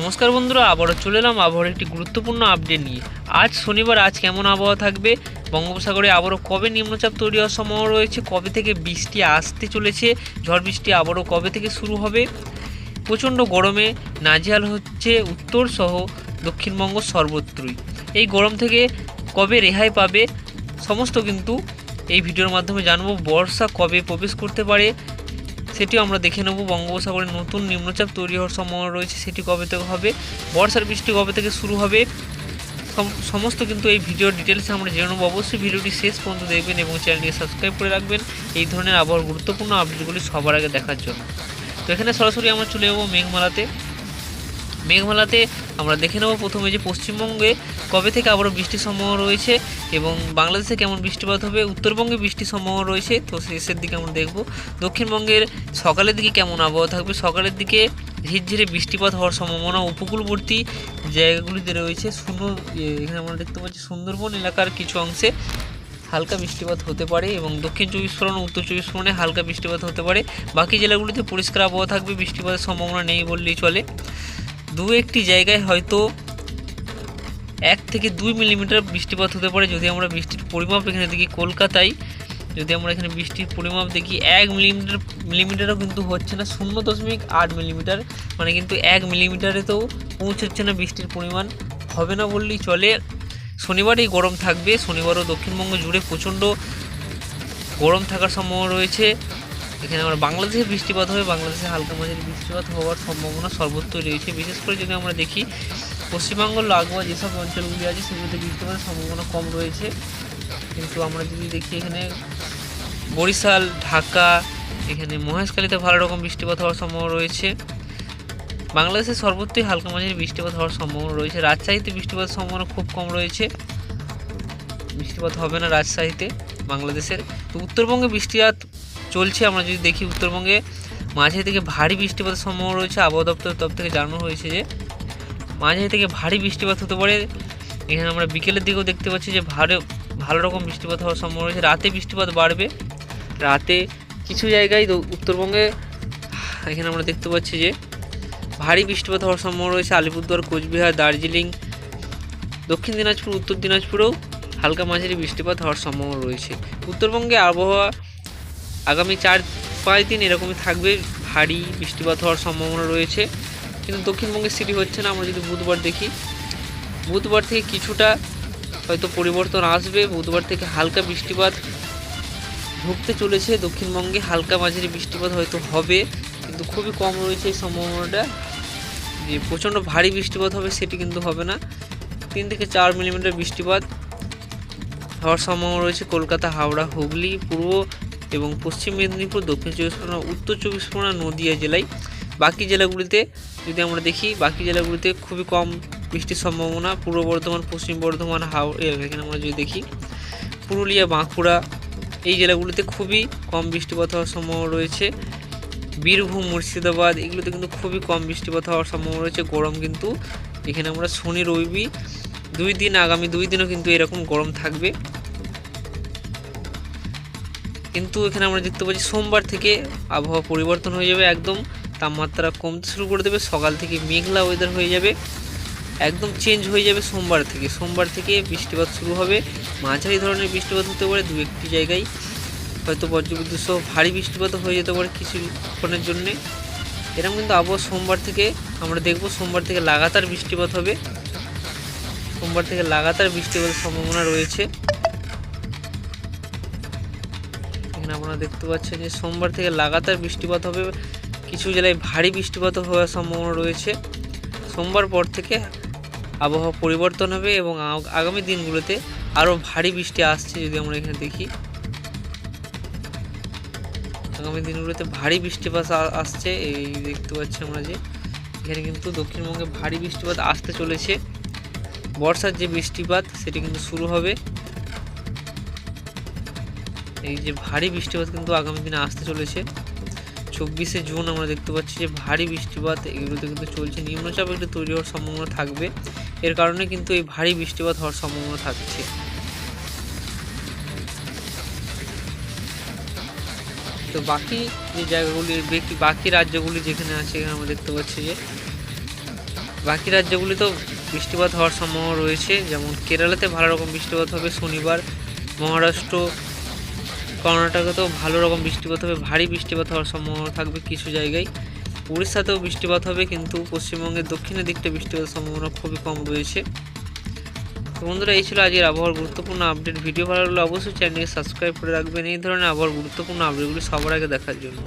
নমস্কার বন্ধুরা, আবারও চলে এলাম আবহাওয়ার একটি গুরুত্বপূর্ণ আপডেট নিয়ে। আজ শনিবার, আজ কেমন আবহাওয়া থাকবে? বঙ্গোপসাগরে আবারও কবে নিম্নচাপ তৈরি হওয়ার সম্ভাবনা রয়েছে? কবে থেকে বৃষ্টি আসতে চলেছে? ঝড় বৃষ্টি আবারও কবে থেকে শুরু হবে? প্রচণ্ড গরমে নাজিয়াল হচ্ছে উত্তর সহ দক্ষিণবঙ্গ সর্বত্রই। এই গরম থেকে কবে রেহাই পাবে? সমস্ত কিন্তু এই ভিডিওর মাধ্যমে জানব। বর্ষা কবে প্রবেশ করতে পারে? সেটিও আমরা দেখে নেব। বঙ্গোপসাগরে নতুন নিম্নচাপ তৈরি হওয়ার সম্ভাবনা রয়েছে, সেটি কবে থেকে হবে? বর্ষার বৃষ্টি কবে থেকে শুরু হবে? সমস্ত কিন্তু এই ভিডিওর ডিটেলসে আমরা জেনে নেব। অবশ্যই ভিডিওটি শেষ পর্যন্ত দেখবেন এবং চ্যানেলটি সাবস্ক্রাইব করে রাখবেন। এই ধরনের আবহাওয়ার গুরুত্বপূর্ণ আপডেটগুলি সবার আগে দেখার জন্য। তো এখানে সরাসরি আমরা চলে যাব মেঘমালাতে। মেঘমালাতে আমরা দেখে নেব প্রথমে যে পশ্চিমবঙ্গে কবে থেকে আবারও বৃষ্টির সম্ভাবনা রয়েছে এবং বাংলাদেশে কেমন বৃষ্টিপাত হবে, উত্তরবঙ্গে বৃষ্টির সম্ভাবনা রয়েছে, তো শেষের দিকে আমরা দেখব। দক্ষিণবঙ্গের সকালের দিকে কেমন আবহাওয়া থাকবে? সকালের দিকে ঝিরঝিরে বৃষ্টিপাত হওয়ার সম্ভাবনা উপকূলবর্তী জায়গাগুলিতে রয়েছে। শূন্য এখানে আমরা দেখতে পাচ্ছি সুন্দরবন এলাকার কিছু অংশে হালকা বৃষ্টিপাত হতে পারে এবং দক্ষিণ চব্বিশ পরগনা, উত্তর চব্বিশ পরগনায় হালকা বৃষ্টিপাত হতে পারে। বাকি জেলাগুলিতে পরিষ্কার আবহাওয়া থাকবে, বৃষ্টিপাতের সম্ভাবনা নেই বললেই চলে। দু একটি জায়গায় হয়তো এক থেকে দুই মিলিমিটার বৃষ্টিপাত হতে পারে। যদি আমরা বৃষ্টির পরিমাপ এখানে দেখি কলকাতায়, যদি আমরা এখানে বৃষ্টির পরিমাপ দেখি, এক মিলিমিটার, মিলিমিটারও কিন্তু হচ্ছে না, শূন্য দশমিক আট মিলিমিটার। মানে কিন্তু এক মিলিমিটারেতেও পৌঁছচ্ছে না বৃষ্টির পরিমাণ। হবে না বললেই চলে। শনিবারেই গরম থাকবে। শনিবারও দক্ষিণবঙ্গ জুড়ে প্রচণ্ড গরম থাকার সম্ভাবনা রয়েছে। এখানে আমরা বাংলাদেশে বৃষ্টিপাত হবে বাংলাদেশে হালকা মাঝারি বৃষ্টিপাত হওয়ার সম্ভাবনা সর্বত্রই রয়েছে। বিশেষ করে যদি আমরা দেখি পশ্চিমবঙ্গ লাগোয়া যেসব অঞ্চলগুলি আছে, সেগুলিতে বৃষ্টিপাতের সম্ভাবনা কম রয়েছে। কিন্তু আমরা যদি দেখি এখানে বরিশাল, ঢাকা, এখানে মহেশখালীতে ভালো রকম বৃষ্টিপাত হওয়ার সম্ভাবনা রয়েছে। বাংলাদেশে সর্বত্রই হালকা মাঝারি বৃষ্টিপাত হওয়ার সম্ভাবনা রয়েছে। রাজশাহীতে বৃষ্টিপাতের সম্ভাবনা খুব কম রয়েছে। বৃষ্টিপাত হবে না রাজশাহীতে, বাংলাদেশের। তো উত্তরবঙ্গে বৃষ্টিপাত চলছে। আমরা যদি দেখি উত্তরবঙ্গে মাঝে থেকে ভারী বৃষ্টিপাতের সম্ভাবনা রয়েছে। আবহাওয়া দপ্তর তরফ থেকে জানানো হয়েছে যে মাঝে থেকে ভারী বৃষ্টিপাত হতে পারে। এখানে আমরা বিকেলের দিকেও দেখতে পাচ্ছি যে ভালো ভালো রকম বৃষ্টিপাত হওয়ার সম্ভাবনা রয়েছে। রাতে বৃষ্টিপাত বাড়বে। রাতে কিছু জায়গায় উত্তরবঙ্গে এখানে আমরা দেখতে পাচ্ছি যে, ভারী বৃষ্টিপাত হওয়ার সম্ভাবনা রয়েছে। আলিপুরদুয়ার, কোচবিহার, দার্জিলিং, দক্ষিণ দিনাজপুর, উত্তর দিনাজপুরেও হালকা মাঝারি বৃষ্টিপাত হওয়ার সম্ভাবনা রয়েছে। উত্তরবঙ্গে আবহাওয়া আগামী চার, পাঁচ দিন এরকমই থাকবে। ভারী বৃষ্টিপাত হওয়ার সম্ভাবনা রয়েছে। কিন্তু দক্ষিণবঙ্গে সিটি হচ্ছে না, আমরা যদি বুধবার দেখি। বুধবার থেকে কিছুটা হয়তো পরিবর্তন আসবে। বুধবার থেকে হালকা বৃষ্টিপাত ঢুকতে চলেছে দক্ষিণবঙ্গে। হালকা মাঝারি বৃষ্টিপাত হয়তো হবে, কিন্তু খুবই কম রয়েছে এই সম্ভাবনাটা। যে প্রচণ্ড ভারী বৃষ্টিপাত হবে সেটি কিন্তু হবে না। তিন থেকে চার মিলিমিটার বৃষ্টিপাত হওয়ার সম্ভাবনা রয়েছে। কলকাতা, হাওড়া, হুগলি, পূর্ব এবং পশ্চিম মেদিনীপুর, দক্ষিণ চব্বিশ পরগনা, উত্তর চব্বিশ পরগনা, নদিয়া জেলায়। বাকি জেলাগুলিতে যদি আমরা দেখি, বাকি জেলাগুলিতে খুবই কম বৃষ্টির সম্ভাবনা। পূর্ব বর্ধমান, পশ্চিম বর্ধমান হাওড়া এখানে আমরা যদি দেখি, পুরুলিয়া, বাঁকুড়া, এই জেলাগুলিতে খুবই কম বৃষ্টিপাত হওয়ার সম্ভাবনা রয়েছে। বীরভূম, মুর্শিদাবাদ, এগুলোতে কিন্তু খুবই কম বৃষ্টিপাত হওয়ার সম্ভাবনা রয়েছে। গরম কিন্তু এখানে আমরা শনি, রবি, দুই দিন, আগামী দুই দিনও কিন্তু এরকম গরম থাকবে। কিন্তু এখানে আমরা দেখতে পাচ্ছি সোমবার থেকে আবহাওয়া পরিবর্তন হয়ে যাবে, একদম তাপমাত্রা কমতে শুরু করে দেবে, সকাল থেকে মেঘলা ওয়েদার হয়ে যাবে, একদম চেঞ্জ হয়ে যাবে সোমবার থেকে। সোমবার থেকে বৃষ্টিপাত শুরু হবে, মাঝারি ধরনের বৃষ্টিপাত হতে পারে দু একটি জায়গায়। হয়তো বজ্রবিদ্যুৎ সহ ভারী বৃষ্টিপাতও হয়ে যেতে পারে কিছুক্ষণের জন্যে। এরকম কিন্তু আবহাওয়া সোমবার থেকে, আমরা দেখব সোমবার থেকে লাগাতার বৃষ্টিপাত হবে। সোমবার থেকে লাগাতার বৃষ্টিপাতের সম্ভাবনা রয়েছে। এখানে আপনারা দেখতে পাচ্ছেন যে সোমবার থেকে লাগাতার বৃষ্টিপাত হবে। কিছু জেলায় ভারী বৃষ্টিপাত হওয়ার সম্ভাবনা রয়েছে। সোমবার পর থেকে আবহাওয়া পরিবর্তন হবে এবং আগামী দিনগুলোতে আরও ভারী বৃষ্টি আসছে যদি আমরা এখানে দেখি। আগামী দিনগুলোতে ভারী বৃষ্টিপাত আসছে। এই দেখতে পাচ্ছি আমরা যে এখানে কিন্তু দক্ষিণবঙ্গে ভারী বৃষ্টিপাত আসতে চলেছে। বর্ষার যে বৃষ্টিপাত, সেটি কিন্তু শুরু হবে। এই যে ভারী বৃষ্টিপাত কিন্তু আগামী দিনে আসতে চলেছে। চব্বিশে জুন আমরা দেখতে পাচ্ছি যে ভারী বৃষ্টিপাত, এগুলোতে কিন্তু চলছে। নিম্নচাপ একটু তৈরি হওয়ার সম্ভাবনা থাকবে। এর কারণে কিন্তু এই ভারী বৃষ্টিপাত হওয়ার সম্ভাবনা থাকছে। তো বাকি যে জায়গাগুলি, বাকি রাজ্যগুলি যেখানে আছে, এখানে আমরা দেখতে পাচ্ছি যে বাকি রাজ্যগুলিতেও বৃষ্টিপাত হওয়ার সম্ভাবনা রয়েছে। যেমন কেরালাতে ভালো রকম বৃষ্টিপাত হবে, শনিবার, মহারাষ্ট্র কর্ণাটকেতেও ভালো রকম বৃষ্টিপাত হবে, ভারী বৃষ্টিপাত হওয়ার সম্ভাবনা থাকবে কিছু জায়গায়। উড়িষ্যাতেও বৃষ্টিপাত হবে, কিন্তু পশ্চিমবঙ্গের দক্ষিণের দিকটা বৃষ্টিপাতের সম্ভাবনা খুবই কম রয়েছে। তো বন্ধুরা, এই ছিল আজকের আবহাওয়ার গুরুত্বপূর্ণ আপডেট। ভিডিও ভালো লাগলে অবশ্যই চ্যানেলকে সাবস্ক্রাইব করে রাখবেন। এই ধরনের আবহাওয়ার গুরুত্বপূর্ণ আপডেটগুলি সবার আগে দেখার জন্য।